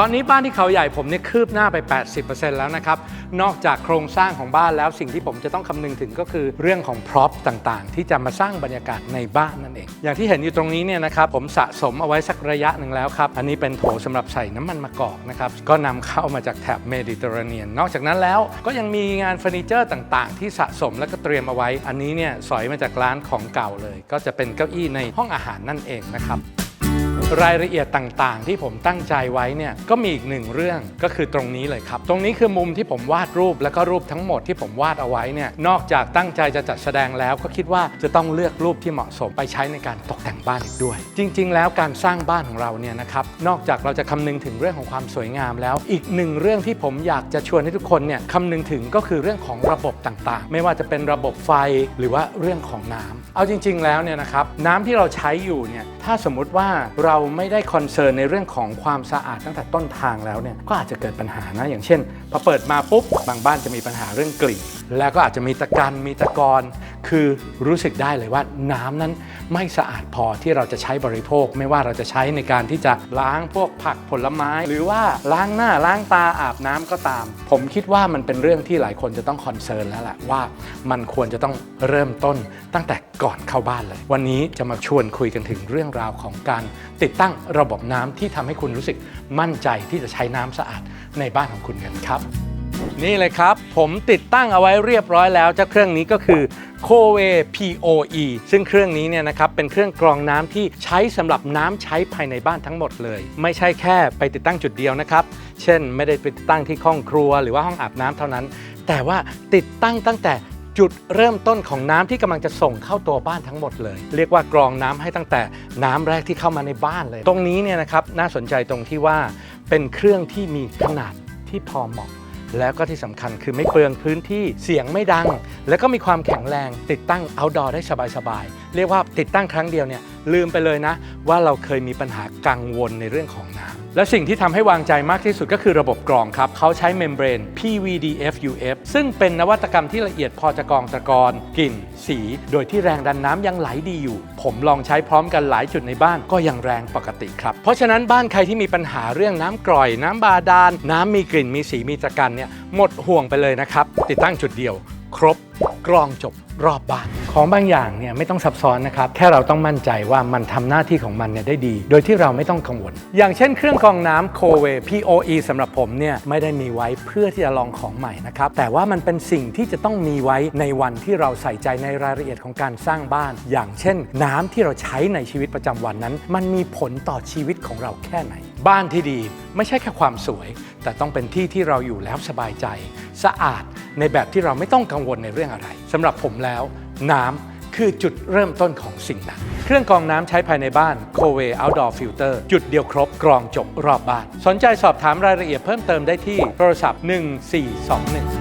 ตอนนี้บ้านที่เขาใหญ่ผมเนี่ยคืบหน้าไป 80%แล้วนะครับ นอกจากโครงสร้างของบ้านแล้วสิ่งที่ผมจะต้องคำนึงถึงก็คือเรื่องของพร็อพต่างๆ ที่จะมาสร้างบรรยากาศในบ้านนั่นเอง อย่างที่เห็นอยู่ตรงนี้เนี่ยนะครับผมสะสมเอาไว้สักระยะหนึ่งแล้วครับ อันนี้เป็นโถสำหรับใส่น้ำมันมะกอกนะครับ ก็นำเข้ามาจากแถบเมดิเตอร์เรเนียน นอกจากนั้นแล้วก็ยังมีงานเฟอร์นิเจอร์ต่างๆ ที่สะสมแล้วก็เตรียมเอาไว้ อันนี้เนี่ยสอยมาจากร้านของเก่าเลย ก็จะเป็นเก้าอี้ในห้องอาหารนั่นเองนะครับ รายละเอียดต่างๆ ที่ผมตั้งใจไว้เนี่ยก็มีอีกหนึ่งเรื่องก็คือตรงนี้เลยครับ ตรงนี้คือมุมที่ผมวาดรูปแล้วก็รูปทั้งหมดที่ผมวาดเอาไว้เนี่ยนอกจากตั้งใจจะจัดแสดงแล้ว ก็คิดว่าจะต้องเลือกรูปที่เหมาะสมไปใช้ในการตกแต่งบ้านอีกด้วย จริง ๆ แล้วการสร้างบ้านของเราเนี่ยนะครับนอกจากเราจะคำนึงถึงเรื่องของความสวยงามแล้ว อีกหนึ่งเรื่องที่ผมอยากจะชวนให้ทุกคนเนี่ยคำนึงถึงก็คือเรื่องของระบบต่างๆ ไม่ว่าจะเป็นระบบไฟหรือว่าเรื่องของน้ำเอาจริง ๆ แล้วเนี่ยนะครับน้ำที่เราใช้อยู่เนี่ยถ้าสมมุติว่าเราราไม่ได้คอนเซิร์นในเรื่องของความสะอาดตั้งแต่ต้นทางแล้วเนี่ยก็อาจจะเกิดปัญหานะอย่างเช่นพอเปิดมาปุ๊บบางบ้านจะมีปัญหาเรื่องกลิ่น แล้วก็อาจจะมีตะกันมีตะกอนคือรู้สึกได้เลยว่าน้ำนั้น ไม่สะอาดพอที่เราจะใช้บริโภค ไม่ว่าเราจะใช้ในการที่จะล้างพวกผักผลไม้ หรือว่าล้างหน้าล้างตาอาบน้ำก็ตาม ผมคิดว่ามันเป็นเรื่องที่หลายคนจะต้องคอนเซิร์นแล้วแหละว่ามันควรจะต้องเริ่มต้นตั้งแต่ก่อนเข้าบ้านเลย วันนี้จะมาชวนคุยกันถึงเรื่องราวของการติดตั้งระบบน้ำที่ทำให้คุณรู้สึกมั่นใจที่จะใช้น้ำสะอาดในบ้านของคุณกันครับ นี่เลยครับ ผมติดตั้งเอาไว้เรียบร้อยแล้วเจ้าเครื่องนี้ก็คือ c o w a POE ซึ่งเครื่องนี้เนี่ยนะครับเป็นเครื่องกรองน้ำที่ใช้สำหรับน้ำใช้ภายในบ้านทั้งหมดเลย ไม่ใช่แค่ไปติดตั้งจุดเดียวนะครับ เช่น ไม่ได้ไปติดตั้งที่ห้องครัวหรือว่าห้องอาบน้ำเท่านั้น แต่ว่าติดตั้งตั้งแต่จุดเริ่มต้นของน้ำที่กำลังจะส่งเข้าตัวบ้านทั้งหมดเลย เรียกว่ากรองน้ำให้ตั้งแต่น้ำแรกที่เข้ามาในบ้านเลย ตรงนี้เนี่ยนะครับน่าสนใจตรงที่ว่าเป็นเครื่องที่มีขนาดที่พอเหมาะ แล้วก็ที่สำคัญคือไม่เปลืองพื้นที่เสียงไม่ดัง แล้วก็มีความแข็งแรงติดตั้ง outdoor ได้สบายๆ เรียกว่าติดตั้งครั้งเดียวเนี่ย ลืมไปเลยนะ ว่าเราเคยมีปัญหากังวลในเรื่องของน้ำและสิ่งที่ทำให้วางใจมากที่สุดก็คือระบบกรองครับ เขาใช้เมมเบรน PVDF-UF ซึ่งเป็นนวัตกรรมที่ละเอียดพอจะกรองตะกอนกลิ่น สี โดยที่แรงดันน้ำยังไหลดีอยู่ ผมลองใช้พร้อมกันหลายจุดในบ้านก็ยังแรงปกติครับ เพราะฉะนั้นบ้านใครที่มีปัญหาเรื่องน้ำกร่อย น้ำบาดาล น้ำมีกลิ่นมีสีมีตะกันเนี่ยหมดห่วงไปเลยนะครับติดตั้งจุดเดียว ครบกรองจบรอบบ้านของบางอย่างเนี่ยไม่ต้องซับซ้อนนะครับ แค่เราต้องมั่นใจว่ามันทำหน้าที่ของมันเนี่ยได้ดี โดยที่เราไม่ต้องกังวล อย่างเช่นเครื่องกรองน้ำโคเว POE สำหรับผมเนี่ยไม่ได้มีไว้เพื่อที่จะลองของใหม่นะครับ แต่ว่ามันเป็นสิ่งที่จะต้องมีไว้ในวันที่เราใส่ใจในรายละเอียดของการสร้างบ้าน อย่างเช่น น้ำที่เราใช้ในชีวิตประจำวันนั้น มันมีผลต่อชีวิตของเราแค่ไหน บ้านที่ดีไม่ใช่แค่ความสวย แต่ต้องเป็นที่ที่เราอยู่แล้วสบายใจ สะอาดในแบบที่เราไม่ต้องกังวลในเรื่องอะไรสำหรับผมแล้ว น้ำคือจุดเริ่มต้นของสิ่งนั้น เครื่องกรองน้ำใช้ภายในบ้าน c o w a Outdoor Filter จุดเดียวครบกรองจบรอบบ้าน สนใจสอบถามรายละเอียดเพิ่มเติมได้ที่โทรศัพท์ 1421